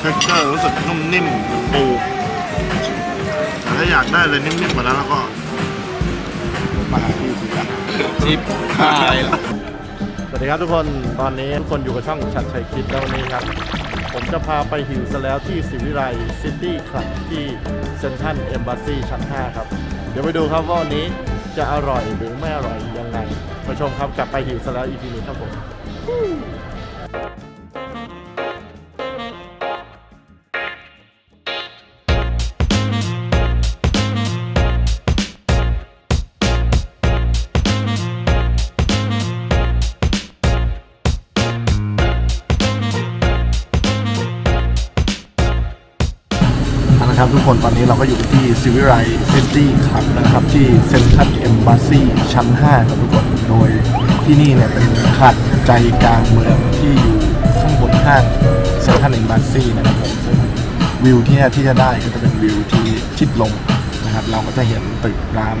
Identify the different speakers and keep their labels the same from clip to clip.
Speaker 1: เท็กเจอร์รู้สึกนุ่มนิ่มเหมือนปูแต่ถ้าอยากได้เลยนิ่มๆกว่านั้นแล้วก็มาหาพี่สิครับ
Speaker 2: จิบหายละ
Speaker 3: สวัสดีครับทุกคนตอนนี้ทุกคนอยู่กับช่องชัดชัยคิดแล้ววันนี้ครับ ผมจะพาไปหิวซะแล้วที่สิวิไลซิตี้คลับที่เซนทันเอมบ s ซีชั้น 5 ครับ เดี๋ยวไปดูครับว่าวันนี้จะอร่อยหรือไม่อร่อยยังไงมาชมครับกลับไปหิวซะแล้ว EP นี้ครับผม เอาละครับทุกคนตอนนี้เราก็อยู่ที่ซิวิไลซิตี้คลับนะครับ ที่เซนทันเอมบ s ซีชั้น 5 ครับทุกคนโดยที่นี่เนี่ยเป็นคลับใจกลางเมืองที่อยู่ข้างบนห้างเซนทันเอมบ s ซีนะครับผมซึ่งวิวที่เนี่ยที่จะได้ก็จะเป็นวิวที่ชิดลมนะครับ เราก็จะเห็นตึกราม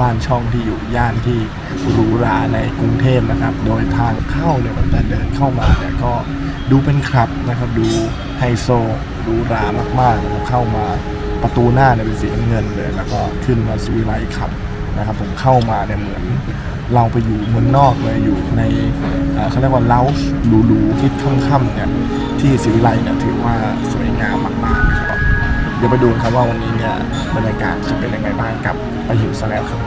Speaker 3: บ้านช่องที่อยู่ย่านที่หรูหราในกรุงเทพนะครับ โดยทางเข้าเนี่ยมันจะเดินเข้ามาเนี่ยก็ ดูเป็นคลับนะครับ ดูไฮโซหรูรามากๆนะครับเข้ามาประตูหน้าเนี่ยเป็นสีน้ำเงินเลย แล้วก็ขึ้นมาสวิไลขับนะครับ ผมเข้ามาเนี่ยเหมือนเราไปอยู่เมืองนอกเลยอยู่ในเอ่อเขาเรียกว่าเล้าส์หรูๆที่ค่ำๆเนี่ยที่สิวิไลเนี่ยถือว่าสวยงามมากๆนะครับเดี๋ยวไปดูครับว่าวันนี้เนี่ยบรรยากาศจะเป็นยังไงบ้างกับไปหิวซะแล้วครับ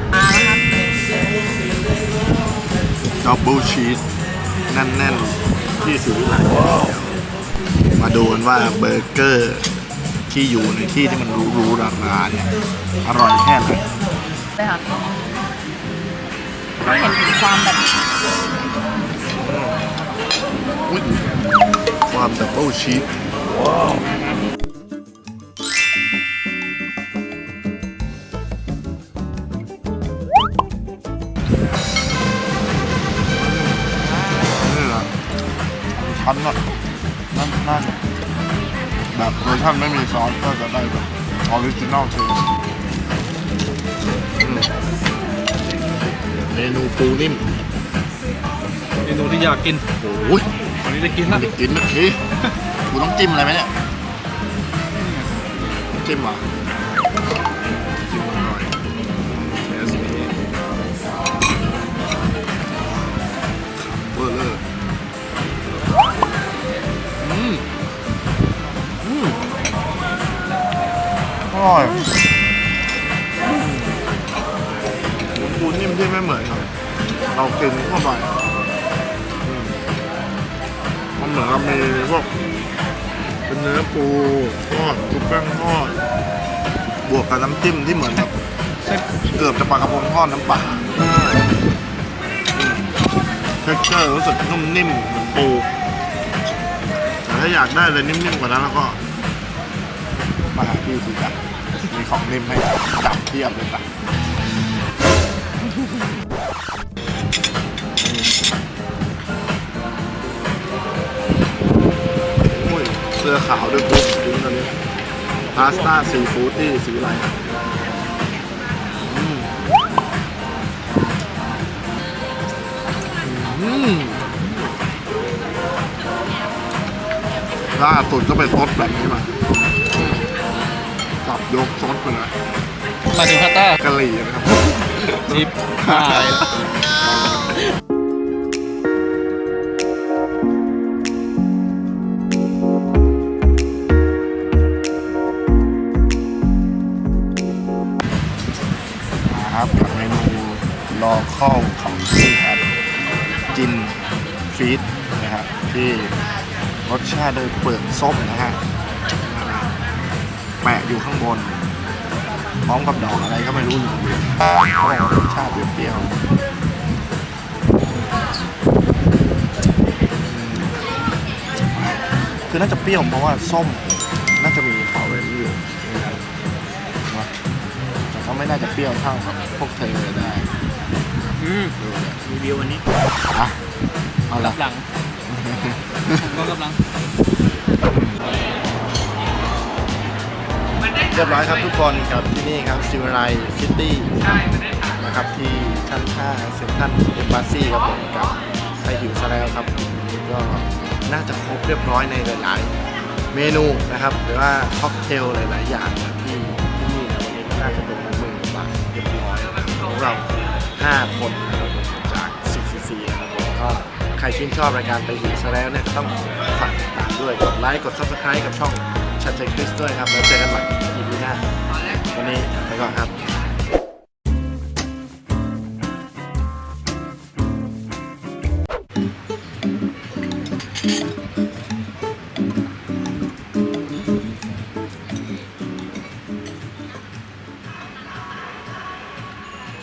Speaker 1: ดับเบิลชีส แน่นๆที่สุริไลมาดูกันว่าเบอร์เกอร์ที่อยู่ในที่ที่มันหรูๆราๆเนี่ยอร่อยแค่ไหน
Speaker 4: เลยค่ะเราเห็นถึงความแบบ
Speaker 1: อุ๊ยความดับเบิลชีส ชั้นอะนั่นน่าจะแบบเวอร์ชันไม่มีซอสก็จะได้แบบออริจินอลเทสเมนูปูนิ่ม
Speaker 2: เมนูที่อยากกิน
Speaker 1: โอ้ย
Speaker 2: วันนี้ได้กินละ
Speaker 1: ไม่ได้กินนะทีกูต้องจิ้มอะไรไหมเนี่ยจิ้มเห ร่อยปูนิ่มที่ไม่เหมือนกับเรากินเข้าไปมันเหมือนกับมีพวกเป็นเนื้อปูทอดชุบแป้งทอด บวกกับน้ำจิ้มที่เหมือนแบบเกือบจะปลากระพงทอดน้ำปลาเท็กเจอร์รู้สึกนุ่มนิ่มเหมือนปูแต่ถ้าอยากได้เลยนิ่มๆกว่านั้นแล้วก็มาหาพี่สิจ้ะ มีของนิ่มให้จับเทียบเลยจ้ะโอ้ยเสื้อขาวด้วยปุ๊บจริงตอนนี้พาสต้าซีฟู้ดที่สีอะไรล่าสุดก็ไปซดแบบนี้มา ยกซดไปเลย
Speaker 2: มาถึงพาต้ากะ
Speaker 1: หรี่นะครับ
Speaker 2: จิบหายละ
Speaker 1: นะครับกับเมนูลอข้าวของที่ครับจินฟีดนะครับที่รสชาติโดยเปลือกส้มนะฮะ แปะอยู่ข้างบนพร้อมกับดอกอะไรก็ไม่รู้อยู่เขาบอกว่ารสชาติเปรี้ยวๆคือน่าจะเปรี้ยวเพราะว่าส้มน่าจะมีคาเรนอยู่นะครับนะแต่ก็ไม่น่าจะเปรี้ยวเท่ากับพวกเธอได้
Speaker 2: อืมรีวิววันนี้
Speaker 1: อะเอาละ
Speaker 2: หลังผมก็กำลัง
Speaker 3: รียบร้อยครับทุกคนกับที่นี่ครับซิวไลซิตี้นะครับที่ชั้น5เซ็นทรัลเอมบ s ซีครับผมกับไปหิวซะแล้วครับก็น่าจะครบเรียบร้อยในหลายเมนูนะครับหรือว่าค็อกเทลหลาย ๆ อย่างที่ที่นี่นะวันนี้ก็น่าจะเป็นหมื่นบาทเรียบร้อยนะครับของเรา5คนนะครับจาก CCC นะครับผมก็ใครชื่นชอบรายการไปอีกซะแล้วเนี่ยก็ต้องฝากติดตามด้วยกดไลค์กด Subscribe กับช่อง ชัดใจคริสด้วยครับ แล้วเจอกันใหม่ EP หน้าวันนี้ไปก่อนครับ